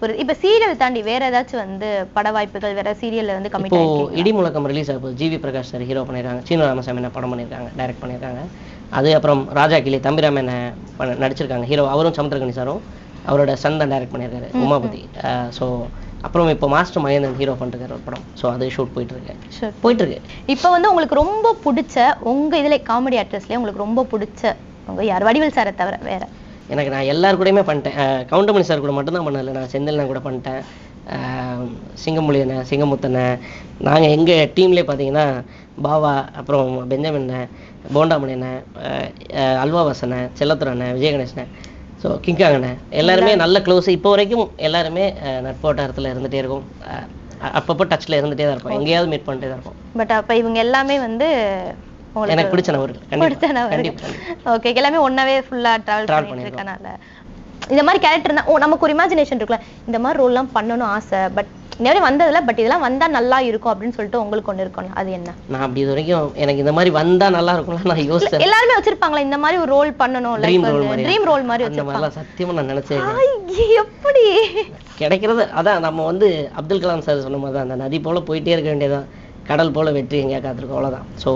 புரியுது இப்போ சீரியல் தாண்டி வேற ஏதாச்சும் வந்து பட வாய்ப்புகள் வேற சீரியல்ல வந்து கமிட் இப்போ ஆயிருக்கீங்க இடி முழக்கம் ரிலீஸ் ஆகும் ஜிவி பிரகாஷ் சார் ஹீரோ பண்ணியிருக்காங்க சீனு ராமசாமி என்ன படம் பண்ணியிருக்காங்க டைரக்ட் பண்ணியிருக்காங்க அது அப்புறம் ராஜா கிளி தம்பிராமன் நடிச்சிருக்காங்க ஹீரோ அவரும் சமுத்திரகனி சாரும் அவரோட சன் தான் டைரக்ட் பண்ணியிருக்காரு உமாபதி. ஸோ அப்புறம் இப்போ மாஸ்டர் மகேந்திரன் ஹீரோ பண்ணிருக்காரு ஒரு படம். ஸோ அது ஷூட் போயிட்டு இருக்கு. போயிட்டு இருக்கு இப்போ வந்து உங்களுக்கு ரொம்ப பிடிச்ச உங்க இதுல காமெடி ஆக்ட்ரஸ்லயே உங்களுக்கு ரொம்ப பிடிச்ச உங்க யார்? வடிவேல் சாரை தவிர வேற. எனக்கு நான் எல்லார் கூடயுமே பண்ணிட்டேன். கவுண்டமணி சார் கூட மட்டும்தான் பண்ணல. நான் செந்தில்னா கூட பண்ணிட்டேன். சிங்கமொழி அண்ணன் சிங்கமுத்தண்ணே. நாங்கள் எங்கள் டீம்லேயே பார்த்தீங்கன்னா பாவா அப்புறம் பெஞ்சமின் போண்டாமணி அண்ணன் அஹ் அஹ் அல்வா வாசனன் செல்லத்துறை அண்ணன் விஜயகணேசன் ஸோ கிங்காங் அண்ணன் எல்லாருமே நல்ல க்ளோஸ் இப்போ வரைக்கும் எல்லாருமே நட்போட்டாரத்தில் இருந்துகிட்டே இருக்கும். அப்பப்போ டச்சில் இருந்துகிட்டே தான் இருப்போம். எங்கேயாவது மீட் பண்ணிட்டே தான் இருப்போம். பட் அப்ப இவங்க எல்லாமே வந்து எனக்கு பிடிச்ச நபர்கள் பிடிச்ச கண்டிப்பாக ஓகே எல்லாமே ஒன்னாவே ஃபுல்லா டிராவல் Travel பண்ணிட்டு இருக்கனால. இந்த மாதிரி கேரக்டர் தான் ஓ நமக்கு ஒரு இமேஜினேஷன் இருக்குல்ல. இந்த மாதிரி ரோல்லாம் பண்ணணும் ஆசை பட் நிறைய வந்ததில்ல பட் இதெல்லாம் வந்தா நல்லா இருக்கும் அப்படின்னு சொல்லிட்டு உங்களுக்கு ஒண்ணு இருக்கும்ல. அது என்ன? நான் அப்படி இது வரைக்கும் எனக்கு இந்த மாதிரி வந்தால் நல்லா இருக்கும்ல நான் யோசிச்சேன். எல்லாருமே வச்சிருப்பாங்களா இந்த மாதிரி ஒரு ரோல் பண்ணணும் ட்ரீம் ரோல் மாதிரி. ட்ரீம் ரோல் மாதிரி வச்சிருப்பாங்க. சத்தியமா நான் நினைச்சேன் எப்படி? கிடைக்கிறது அதான் நம்ம வந்து அப்துல் கலாம் சார் சொன்ன மாதிரி தான் அந்த நதி போல போயிட்டே இருக்க வேண்டியதான் கடல் போல வெற்றி எங்கேயா காத்திருக்கோம் அவ்வளவுதான். ஸோ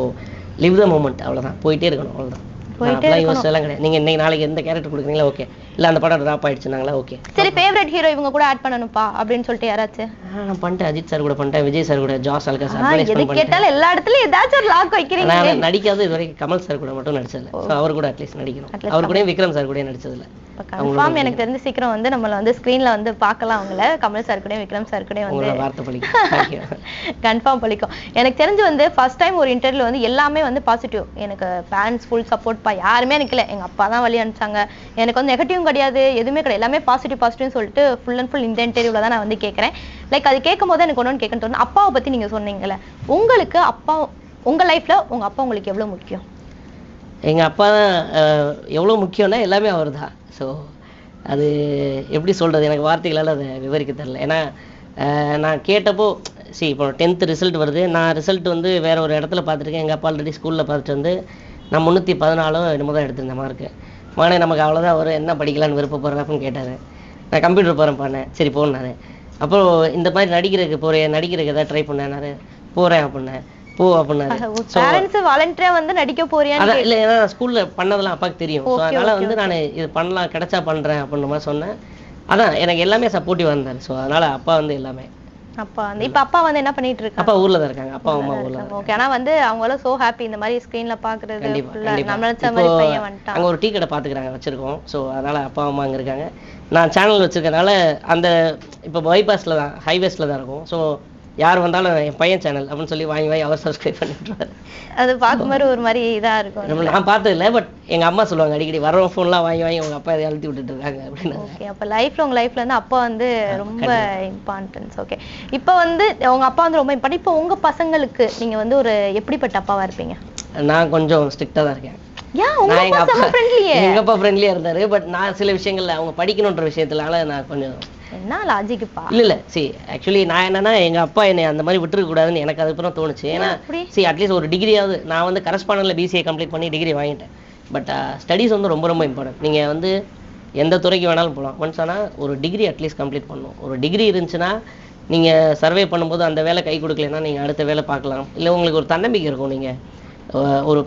லிவ் த மூமெண்ட் அவ்வளவுதான். போயிட்டே இருக்கணும் யோசிச்செல்லாம் கிடையாது. நீங்க இன்னைக்கு நாளைக்கு எந்த கேரக்டர் கொடுக்குறீங்களா ஓகே இல்ல அந்த படம் ட்ராப் ஆயிடுச்சுனாங்களா ஓகே சரி ஃபேவரட் ஹீரோ இவங்க கூட ஆட் பண்ணணும்ப்பா அப்படின்னு சொல்லிட்டு யாராச்சும் நான் பண்ணிட்டேன் அஜித் சார் கூட பண்ணிட்டேன் விஜய் சார் கூட ஜாஸ் அல்கா சார் எது கேட்டாலும் எல்லா இடத்துலயும் ஏதாச்சும் ஒரு லாக் வைக்கிறீங்க நான் நடிக்காத இது வரைக்கும் கமல் சார் கூட மட்டும் நடிச்சதில்ல. ஸோ அவர் கூட அட்லீஸ்ட் நடிக்கணும். அவர் விக்ரம் சார் கூட நடிச்சதில்ல கன்ஃபார்ம் எனக்கு தெரிஞ்சு சீக்கிரம் வந்து நம்மள வந்து ஸ்கிரீன்ல வந்து பார்க்கலாம் அவங்கள. கமல் சார் கூடயும் விக்ரம் சார் கூடயும் வந்து கன்ஃபார்ம் பழிக்கும். எனக்கு தெரிஞ்சு வந்து ஃபர்ஸ்ட் டைம் ஒரு இன்டர்வியூ வந்து எல்லாமே வந்து பாசிட்டிவ் எனக்கு பேரண்ட்ஸ் ஃபுல் சப்போர்ட் பா. யாருமே எனக்கு இல்லை. எங்க அப்பா தான் வழி அனுப்பிச்சாங்க. எனக்கு வந்து நெகட்டிவும் கிடையாது. எதுவுமே கிடையாது. எல்லாமே பாசிட்டிவ் பாசிட்டிவ்னு சொல்லிட்டு ஃபுல் அண்ட் ஃபுல் இந்த இன்டர்வியூல தான் நான் வந்து கேட்குறேன் லைக் அது கேட்கும் போது எனக்கு ஒன்று கேட்கணும் தோணும் அப்பாவை பத்தி நீங்க சொன்னீங்கல்ல. உங்களுக்கு அப்பா உங்க லைஃப்ல உங்க அப்பா உங்களுக்கு எவ்வளவு முக்கியம்? எங்கள் அப்பா தான் எவ்வளோ முக்கியம்னா எல்லாமே அவர் தான் ஸோ அது எப்படி சொல்கிறது எனக்கு வார்த்தைகளால் அதை விவரிக்க தெரில ஏன்னா நான் கேட்டப்போ சரி இப்போ டென்த்து ரிசல்ட் வருது. நான் ரிசல்ட் வந்து வேறு ஒரு இடத்துல பார்த்துருக்கேன். எங்கள் அப்பா ஆல்ரெடி ஸ்கூலில் பார்த்துட்டு வந்து நான் முந்நூற்றி பதினாலும் என்னமோ தான் எடுத்திருந்தேன் மார்க்கு மகனே நமக்கு அவ்வளோதான் வரும் என்ன படிக்கலான்னு விருப்பப்படுறேன் அப்படின்னு கேட்டார். நான் கம்ப்யூட்டர் போகிறேன் பண்ணேன் சரி போனாரு அப்புறம் இந்த மாதிரி நடிக்கிறதுக்கு போகிறேன் நடிக்கிறதுக்கு ஏதாவது ட்ரை பண்ணேன்னாரு. போகிறேன் அப்படின்னேன் போ அப்படின்னாரு. பேரண்ட்ஸ் வாலண்டியரா வந்து நடிக்க போறியான்னு அதான் இல்ல ஏன்னா ஸ்கூல்ல பண்ணதெல்லாம் அப்பாவுக்கு தெரியும். அதனால வந்து நான் இது பண்ணலாம் கிடைச்சா பண்றேன் அப்படின்ற மாதிரி சொன்னேன். அதான் எனக்கு எல்லாமே சப்போர்ட்டிவா இருந்தாரு. ஸோ அதனால அப்பா வந்து எல்லாமே. அப்பா வந்து இப்ப அப்பா வந்து என்ன பண்ணிட்டு இருக்காங்க? அப்பா ஊர்ல தான் இருக்காங்க. அப்பா அம்மா ஊர்ல ஓகே ஆனா வந்து அவங்களும் சோ ஹாப்பி இந்த மாதிரி ஸ்கிரீன்ல பாக்குறது நம்ம மாதிரி பையன் வந்துட்டான். அங்க ஒரு டீ கடை பாத்துக்கிறாங்க வச்சிருக்கோம். ஸோ அதனால அப்பா அம்மா அங்க இருக்காங்க. நான் சேனல் வச்சிருக்கனால அந்த இப்போ பைபாஸ்ல தான் ஹைவேஸ்ல தான் இருக்கும். ஸோ யார் வந்தாலும் என் பையன் சேனல் அப்படின்னு சொல்லி வாங்கி வாங்கி அவர் சப்ஸ்கிரைப் பண்ணிட்டுருவாரு அது பார்க்கும்போது ஒரு மாதிரி இதா இருக்கும். நம்ம நான் பார்த்தது இல்லை பட் எங்க அம்மா சொல்லுவாங்க அடிக்கடி வரவங்க ஃபோன்லாம் வாங்கி வாங்கி உங்க அப்பா இதை அழுத்தி விட்டுட்டு இருக்காங்க அப்படின்னு. ஓகே அப்ப லைஃப்ல உங்க லைஃப்ல வந்து அப்பா வந்து ரொம்ப இம்பார்ட்டன்ஸ் ஓகே இப்போ வந்து உங்க அப்பா வந்து ரொம்ப இம்பார்ட்டன் இப்போ உங்க பசங்களுக்கு நீங்க வந்து ஒரு எப்படிப்பட்ட அப்பாவா இருப்பீங்க? நான் கொஞ்சம் ஸ்ட்ரிக்டாக தான் இருக்கேன். நான் எங்க அப்பா எங்க அப்பா ஃப்ரெண்ட்லியா இருந்தாரு பட் நான் சில விஷயங்கள்ல அவங்க படிக்கணுன்ற விஷயத்துலால நான் கொஞ்சம் என்ன இல்ல இல்ல. சி ஆக்சுவலி நான் என்னன்னா எங்க அப்பா என்னை அந்த மாதிரி விட்டுருக்க கூடாதுன்னு எனக்கு அதுக்கப்புறம் தோணுச்சு. ஏன்னா? சி அட்லீஸ்ட் ஒரு டிகிரியாவது நான் வந்து கரஸ்பாண்டன்ல பிசிஏ கம்ப்ளீட் பண்ணி டிகிரி வாங்கிட்டேன். பட் ஸ்டடீஸ் வந்து ரொம்ப ரொம்ப இம்பார்ட்டன்ட் நீங்க வந்து எந்த துறைக்கு வேணாலும் போகலாம் ஒன்ஸ் ஆனால் ஒரு டிகிரி அட்லீஸ்ட் கம்ப்ளீட் பண்ணணும். ஒரு டிகிரி இருந்துச்சுன்னா நீங்க சர்வே பண்ணும்போது அந்த வேலை கை கொடுக்கலன்னா நீங்க அடுத்த வேலை பார்க்கலாம். இல்லை உங்களுக்கு ஒரு தன்னம்பிக்கை இருக்கும் நீங்க. அஹ் ஒரு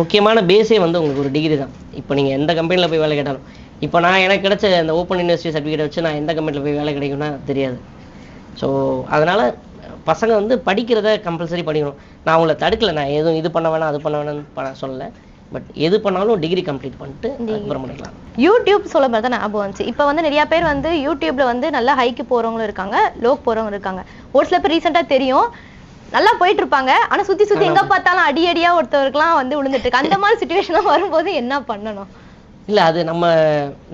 முக்கியமான பேஸே வந்து உங்களுக்கு ஒரு டிகிரி தான். இப்போ நீங்கள் எந்த கம்பெனியில் போய் வேலை கேட்டாலும். இப்போ நான் எனக்கு கிடைச்ச அந்த ஓப்பன் யூனிவர்சிட்டி சர்டிஃபிகேட் வச்சு நான் எந்த கம்பெனியில் போய் வேலை கிடைக்கும்னா தெரியாது. ஸோ அதனால் பசங்க வந்து படிக்கிறத கம்பல்சரி படிக்கணும். நான் அவங்கள தடுக்கல நான் எதுவும் இது பண்ண வேணாம் அது பண்ண வேணாம்னு சொல்லல. பட் எது பண்ணாலும் டிகிரி கம்ப்ளீட் பண்ணிட்டு அதுக்கப்புறம் பண்ணிக்கலாம் யூடியூப் சொல்ல மாதிரி தான் ஞாபகம் வந்துச்சு. இப்போ வந்து நிறைய பேர் வந்து யூடியூப்ல வந்து நல்லா ஹைக்கு போறவங்களும் இருக்காங்க லோக் போறவங்க இருக்காங்க. ஒரு சில பேர் ரீசெண்டா தெரியும். நல்லா போயிட்டு இருப்பாங்க ஆனா சுத்தி சுத்தி எங்க பார்த்தாலும் அடி அடியா ஒருத்தவருக்குலாம் வந்து விழுந்துட்டு இருக்கு. அந்த மாதிரி சுச்சுவேஷன் வரும்போது என்ன பண்ணணும்? இல்லை அது நம்ம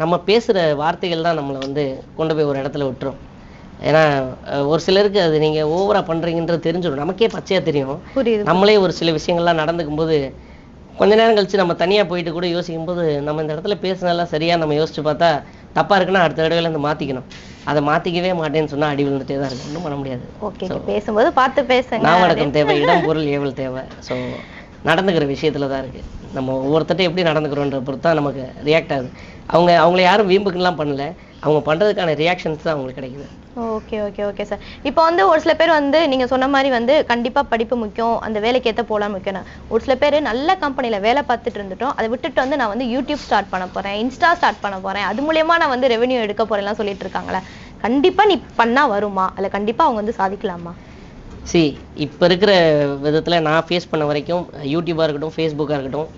நம்ம பேசுகிற வார்த்தைகள் தான் நம்மளை வந்து கொண்டு போய் ஒரு இடத்துல விட்டுரும். ஏன்னா ஒரு சிலருக்கு அது நீங்கள் ஓவராக பண்ணுறீங்கன்றது தெரிஞ்சிடும். நமக்கே பச்சையாக தெரியும். நம்மளே ஒரு சில விஷயங்கள்லாம் நடந்துக்கும் போது கொஞ்ச நேரம் கழிச்சு நம்ம தனியா போயிட்டு கூட யோசிக்கும் போது நம்ம இந்த இடத்துல பேசுனதெல்லாம் சரியா நம்ம யோசிச்சு பார்த்தா தப்பா இருக்குன்னா அடுத்த தடவையில இருந்து மாத்திக்கணும். அதை மாத்திக்கவே மாட்டேன்னு சொன்னா அடி விழுந்துட்டே தான் இருக்கும் ஒன்றும் பண்ண முடியாது. ஓகே பேசும்போது பார்த்து பேசுங்க. நாவடக்கம் தேவை இடம் பொருள் ஏவல் தேவை. ஸோ நடந்துக்கிற விஷயத்துல தான் இருக்கு. நம்ம ஒவ்வொருத்தட்ட எப்படி நடந்துக்கிறோன்ற பொறுத்து தான் நமக்கு ரியாக்ட் ஆகுது. அவங்க அவங்கள யாரும் வீம்புக்குலாம் பண்ணல. அவங்க பண்றதுக்கான ரியாக்ஷன்ஸ் தான் அவங்களுக்கு கிடைக்குது. ஓகே ஓகே ஓகே சார் இப்போ வந்து ஒரு சில பேர் வந்து நீங்க சொன்ன மாதிரி வந்து கண்டிப்பாக படிப்பு முக்கியம் அந்த வேலைக்கு ஏத்த போலாம் முக்கியம் ஒரு சில பேர் நல்ல கம்பெனியில் வேலை பார்த்துட்டு இருந்துட்டோம். அதை விட்டுட்டு வந்து நான் வந்து யூடியூப் ஸ்டார்ட் பண்ண போறேன் இன்ஸ்டா ஸ்டார்ட் பண்ண போறேன். அது மூலியமா நான் வந்து ரெவென்யூ எடுக்க போகிறேன்லாம் சொல்லிட்டு இருக்காங்களே கண்டிப்பாக நீ பண்ணா வருமா? இல்லை கண்டிப்பாக அவங்க வந்து சாதிக்கலாமா? சி இப்போ இருக்கிற விதத்தில் நான் ஃபேஸ் பண்ண வரைக்கும் யூடியூபாக இருக்கட்டும் ஃபேஸ்புக்காக இருக்கட்டும்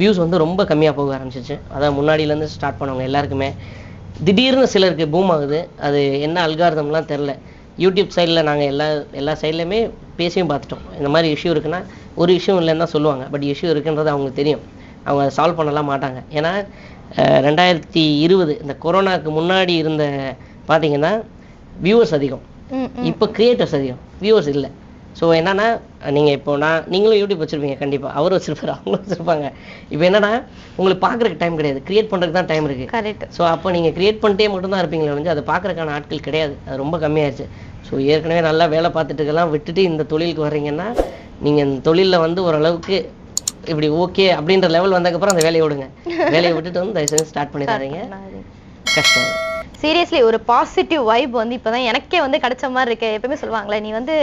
வியூஸ் வந்து ரொம்ப கம்மியாக போக ஆரம்பிச்சிச்சு. அதான் முன்னாடியிலேருந்து ஸ்டார்ட் பண்ணவங்க எல்லாருக்குமே. திடீர்னு சிலருக்கு பூம் ஆகுது. அது என்ன அல்காரதம்லாம் தெரில யூடியூப் சைடில் நாங்கள் எல்லா எல்லா சைட்லையுமே பேசியும் பார்த்துட்டோம். இந்த மாதிரி இஷ்யூ இருக்குன்னா ஒரு இஷ்யூ இல்லைன்னு தான் சொல்லுவாங்க. பட் இஷ்யூ இருக்குன்றது அவங்களுக்கு தெரியும். அவங்க சால்வ் பண்ணலாம் மாட்டாங்க. ஏன்னா ரெண்டாயிரத்தி இருபது இந்த கொரோனாக்கு முன்னாடி இருந்த பார்த்திங்கன்னா வியூவர்ஸ் அதிகம். இப்போ கிரியேட்டர்ஸ் அதிகம். வியூவர்ஸ் இல்லை. ஸோ என்னன்னா நீங்கள் இப்போ நான் நீங்களும் யூடியூப் வச்சுருப்பீங்க கண்டிப்பாக அவரும் வச்சிருப்பாரு அவங்களும் வச்சுருப்பாங்க. இப்போ என்னன்னா உங்களுக்கு பார்க்குறதுக்கு டைம் கிடையாது. கிரியேட் பண்ணுறதுக்கு தான் டைம் இருக்குது கரெக்ட் ஸோ அப்போ நீங்கள் கிரியேட் பண்ணிட்டே மட்டும்தான் இருப்பீங்களே ஒழிஞ்சு அதை பார்க்குறதுக்கான ஆட்கள் கிடையாது. அது ரொம்ப கம்மியாயிருச்சு. ஸோ ஏற்கனவே நல்லா வேலை பார்த்துட்டு இருக்கலாம் விட்டுட்டு இந்த தொழிலுக்கு வர்றீங்கன்னா நீங்கள் இந்த தொழிலில் வந்து ஓரளவுக்கு இப்படி ஓகே அப்படின்ற லெவல் வந்ததுக்கப்புறம் அந்த வேலையை விடுங்க வேலையை விட்டுட்டு வந்து தயவு செஞ்சு ஸ்டார்ட் பண்ணிடாதீங்க கஷ்டம். சீரியஸ்லி ஒரு பாசிட்டிவ் வைப் வந்து இப்பதான் எனக்கே வந்து கிடைச்ச மாதிரி இருக்கு. எப்பவுமே சொல்லுவாங்களே நீ வந்து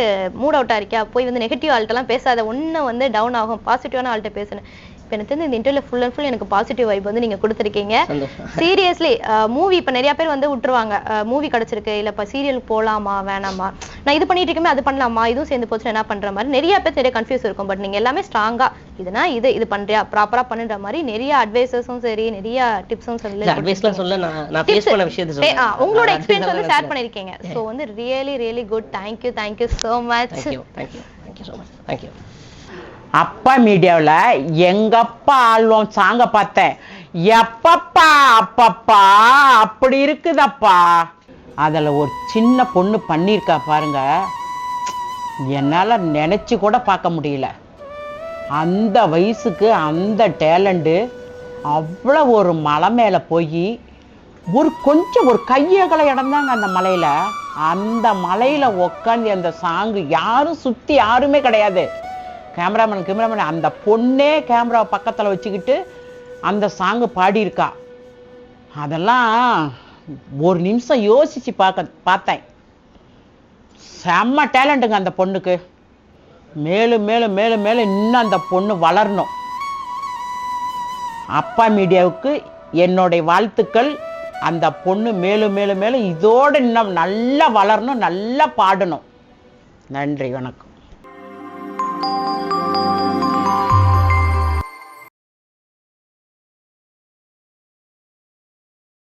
மூட் அவுட்டா இருக்கியா? போய் வந்து நெகட்டிவ் ஆள்கிட்டலாம் பேசாத. ஒன்று வந்து டவுன் ஆகும். பாசிட்டிவான ஆள்கிட்ட பேசுனேன். இப்போ எனக்கு இந்த இன்டர்வியூல ஃபுல் அண்ட் ஃபுல் எனக்கு பாசிட்டிவ் வைப் வந்து நீங்க கொடுத்துருக்கீங்க. சீரியஸ்லி மூவி இப்ப நிறைய பேர் வந்து விட்டுருவாங்க. மூவி கிடைச்சிருக்கு இல்ல இப்ப சீரியல் போலாமா வேணாமா? நான் இது பண்ணிட்டு இருக்கமே அது பண்ணலாமா? இதுவும் சேர்ந்து போச்சுன்னா என்ன பண்ற மாதிரி? நிறைய பேர் நிறைய கன்ஃபியூஸ் இருக்கும் பட் நீங்க எல்லாமே ஸ்ட்ராங்கா இதுனா இது இது பண்றியா? ப்ராப்பரா பண்ணுன்ற மாதிரி நிறைய அட்வைசஸும் சரி நிறைய டிப்ஸும் சொல்லி அட்வைஸ்லாம் சொல்ல நான் ஃபேஸ் பண்ண விஷயத்தை உங்களோட எக்ஸ்பீரியன்ஸ் வந்து ஷேர் பண்ணிருக்கீங்க. சோ வந்து really really good thank you thank you so much thank you thank you thank you so much thank you அப்பா மீடியாவில் எங்கப்பா ஆள்வோம்? சாங்கை பார்த்தேன். எப்பப்பா அப்பப்பா? அப்படி இருக்குதப்பா. அதில் ஒரு சின்ன பொண்ணு பண்ணியிருக்கா பாருங்க. என்னால் நினச்சி கூட பார்க்க முடியல. அந்த வயசுக்கு அந்த டேலண்ட்டு அவ்வளோ ஒரு மலை மேலே போய் ஒரு கொஞ்சம் ஒரு கையகலை இடம்தாங்க அந்த மலையில். அந்த மலையில் உக்காந்து அந்த சாங்கு யாரும் சுற்றி யாருமே கிடையாது. கேமராமேன் கேமராமேன் அந்த பொண்ணே கேமரா பக்கத்தில் வச்சுக்கிட்டு அந்த சாங்கு பாடியிருக்கா. அதெல்லாம் ஒரு நிமிஷம் யோசித்து பார்க்க பார்த்தேன். செம்ம டேலண்ட்டுங்க அந்த பொண்ணுக்கு. மேலும் மேலும் மேலும் மேலும் இன்னும் அந்த பொண்ணு வளரணும். அப்பா மீடியாவுக்கு என்னுடைய வாழ்த்துக்கள். அந்த பொண்ணு மேலும் மேலும் மேலும் இதோடு இன்னும் நல்லா வளரணும் நல்லா பாடணும். நன்றி வணக்கம்.